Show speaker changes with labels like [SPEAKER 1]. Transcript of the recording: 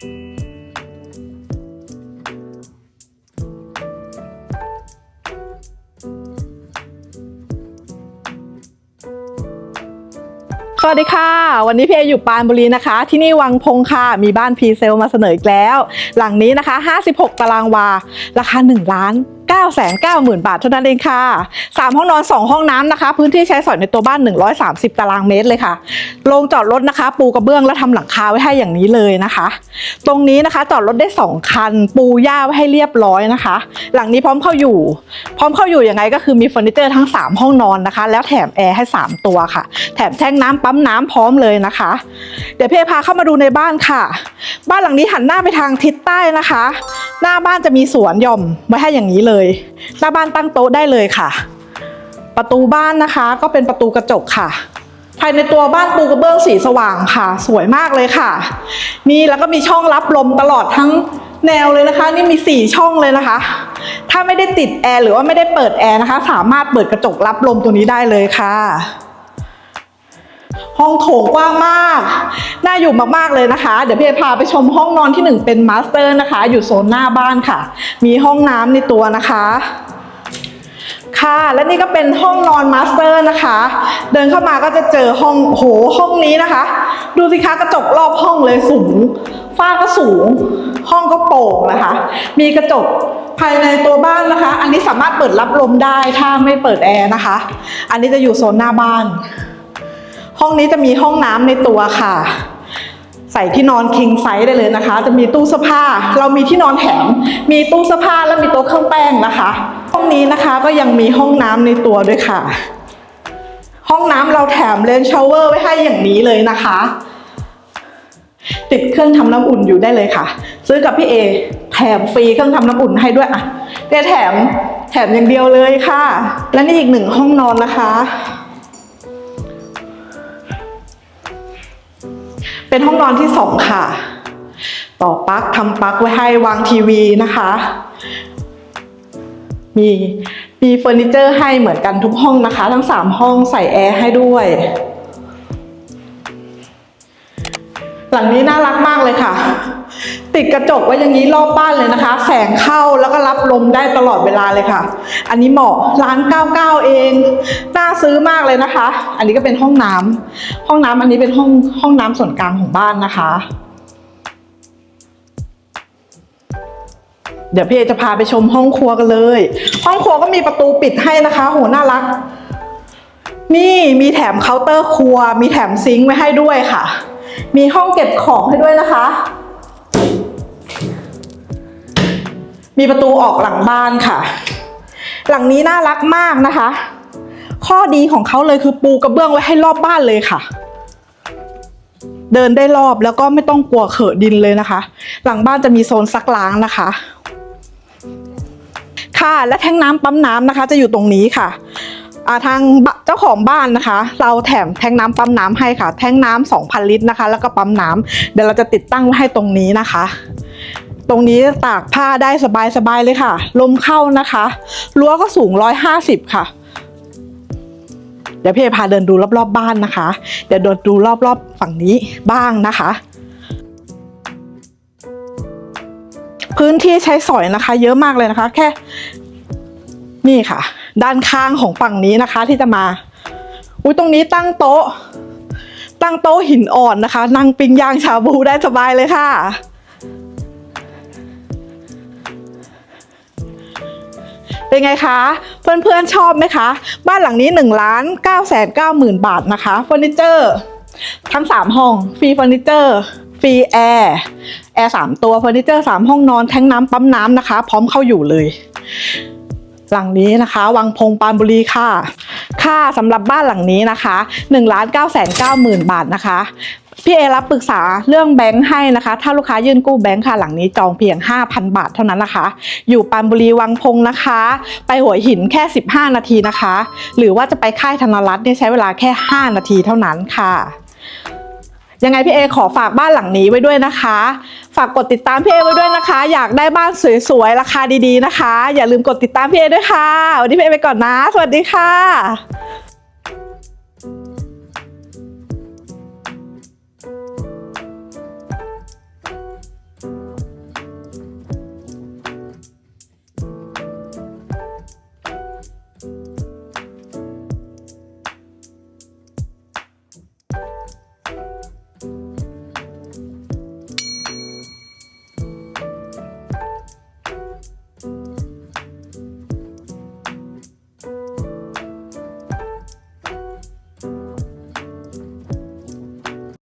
[SPEAKER 1] สวัสดีค่ะ วันนี้พี่เออยู่ปานบุรีนะคะ ที่นี่วังพงค่ะ มีบ้านพรีเซลมาเสนออีกแล้ว หลังนี้นะคะ 56 ตารางวา ราคา 1 ล้าน 9 9 0 0 0 0 บาทเท่านั้นเองค่ะ 3 ห้องนอน 2 ห้องน้ำนะคะ พื้นที่ใช้สอยในตัวบ้าน 130 ตารางเมตรเลยค่ะโรงจอดรถนะคะ ปูกระเบื้องและทำหลังคาไว้ให้อย่างนี้เลยนะคะ ตรงนี้นะคะจอดรถได้ 2 คัน ปูหญ้าไว้ให้เรียบร้อยนะคะ หลังนี้พร้อมเข้าอยู่ พร้อมเข้าอยู่ยังไงก็คือมีเฟอร์นิเจอร์ทั้ง 3 ห้องนอนนะคะ แล้วแถมแอร์ให้ 3 ตัวค่ะ แถมแท่งน้ำปั๊มน้ำพร้อมเลยนะคะ เดี๋ยวเพ่พาเข้ามาดูในบ้านค่ะ บ้านหลังนี้หันหน้าไปทางทิศใต้นะคะ หน้าบ้านจะมีสวนหย่อมไว้ให้อย่างนี้เลย หน้าบ้านตั้งโต๊ะได้เลยค่ะ ประตูบ้านนะคะก็เป็นประตูกระจกค่ะ ภายในตัวบ้านปูกระเบื้องสีสว่างค่ะ สวยมากเลยค่ะมีแล้วก็มีช่องรับลมตลอดทั้งแนวเลยนะคะ นี่มีสี่ช่องเลยนะคะ ถ้าไม่ได้ติดแอร์หรือว่าไม่ได้เปิดแอร์นะคะ สามารถเปิดกระจกรับลมตัวนี้ได้เลยค่ะ ห้องโถงกว้างมาก น่าอยู่มากๆเลยนะคะ เดี๋ยวพี่เอพาไปชมห้องนอนที่หนึ่งเป็นมาสเตอร์นะคะ อยู่โซนหน้าบ้านค่ะ มีห้องน้ำในตัวนะคะ ค่ะ และนี่ก็เป็นห้องนอนมาสเตอร์นะคะ เดินเข้ามาก็จะเจอห้องโหห้องนี้นะคะ ดูสิคะกระจกรอบห้องเลยสูง ฝ้าก็สูง ห้องก็โปร่งนะคะ มีกระจกภายในตัวบ้านนะคะ อันนี้สามารถเปิดรับลมได้ถ้าไม่เปิดแอร์นะคะ อันนี้จะอยู่โซนหน้าบ้าน ห้องนี้จะมีห้องน้ำในตัวค่ะ ใส่ที่นอน king size ได้เลยนะคะ จะมีตู้เสื้อผ้า เรามีที่นอนแถม มีตู้เสื้อผ้าและมีโต๊ะเครื่องแป้งนะคะ ห้องนี้นะคะก็ยังมีห้องน้ำในตัวด้วยค่ะ ห้องน้ำเราแถมเลนชาวเวอร์ไว้ให้อย่างนี้เลยนะคะ ติดเครื่องทำน้ำอุ่นอยู่ได้เลยค่ะ ซื้อกับพี่เอแถมฟรีเครื่องทำน้ำอุ่นให้ด้วยอะเดี๋ยวแถมแถมอย่างเดียวเลยค่ะ และนี่อีกหนึ่งห้องนอนนะคะ เป็นห้องนอนที่สองค่ะ ต่อปลั๊กทำปลั๊กไว้ให้วางทีวีนะคะ มีมีเฟอร์นิเจอร์ให้เหมือนกันทุกห้องนะคะ ทั้งสามห้องใส่แอร์ให้ด้วย หลังนี้น่ารักมากเลยค่ะ ติดกระจกไว้อย่างนี้รอบบ้านเลยนะคะ แสงเข้าแล้วก็รับลมได้ตลอดเวลาเลยค่ะ อันนี้เหมาะร้าน 99 เอง น่าซื้อมากเลยนะคะ อันนี้ก็เป็นห้องน้ำห้องน้ำอันนี้เป็นห้องห้องน้ำส่วนกลางของบ้านนะคะ เดี๋ยวพี่เอจะพาไปชมห้องครัวกันเลย ห้องครัวก็มีประตูปิดให้นะคะ โหน่ารัก นี่มีแถมเคาน์เตอร์ครัว มีแถมซิงค์ไว้ให้ด้วยค่ะ มีห้องเก็บของให้ด้วยนะคะ มีประตูออกหลังบ้านค่ะ หลังนี้น่ารักมากนะคะ ข้อดีของเขาเลยคือปูกระเบื้องไว้ให้รอบบ้านเลยค่ะ เดินได้รอบแล้วก็ไม่ต้องกลัวเขอะดินเลยนะคะ หลังบ้านจะมีโซนซักล้างนะคะ ค่ะและแท่งน้ำปั๊มน้ำนะคะ จะอยู่ตรงนี้ค่ะอาทางเจ้าของบ้านนะคะ เราแถมแทงน้ำปั๊มน้ำให้ค่ะ แทงน้ำ2,000 ลิตรนะคะ แล้วก็ปั๊มน้ำเดี๋ยวเราจะติดตั้งไว้ให้ตรงนี้นะคะ ตรงนี้ตากผ้าได้สบายๆเลยค่ะ ลมเข้านะคะรั้วก็สูง 150 ค่ะ เดี๋ยวพี่พาเดินดูรอบๆบบ้านนะคะ เดี๋ยวเดินดูรอบๆฝั่งนี้บ้างนะคะ พื้นที่ใช้สอยนะคะ เยอะมากเลยนะคะ แค่ นี่ค่ะ ด้านข้างของฝั่งนี้นะคะที่จะมา อุ้ยตรงนี้ตั้งโต๊ะ ตั้งโต๊ะหินอ่อนนะคะ นั่งปิ้งย่างชาบูได้สบายเลยค่ะ เป็นไงคะ เพื่อนๆชอบไหมคะ บ้านหลังนี้1ล้าน9แสน9หมื่นบาทนะคะเฟอร์นิเจอร์ทั้ง 3 ห้องฟรีเฟอร์นิเจอร์ฟรีแอร์แอร์สามตัวเฟอร์นิเจอร์3ห้องนอนแทงน้ำปั๊มน้ำนะคะ พร้อมเข้าอยู่เลย หลังนี้นะคะ วังพงปานบุรีค่ะ ค่าสำหรับบ้านหลังนี้นะคะ1ล้าน9แสน9หมื่นบาทนะคะพี่เอรับปรึกษาเรื่องแบงค์ให้นะคะ ถ้าลูกค้ายื่นกู้แบงค์ค่ะหลังนี้จองเพียง 5,000 บาทเท่านั้นนะคะ อยู่ปานบุรีวังพงนะคะ ไปหัวหินแค่ 15 นาทีนะคะ หรือว่าจะไปค่ายธนรัตน์เนี่ยใช้เวลาแค่ 5 นาทีเท่านั้นค่ะ ยังไงพี่เอขอฝากบ้านหลังนี้ไว้ด้วยนะคะ ฝากกดติดตามพี่เอไว้ด้วยนะคะ อยากได้บ้านสวยๆราคาดีๆนะคะ อย่าลืมกดติดตามพี่เอด้วยค่ะ วันนี้พี่เอไปก่อนนะ สวัสดีค่ะ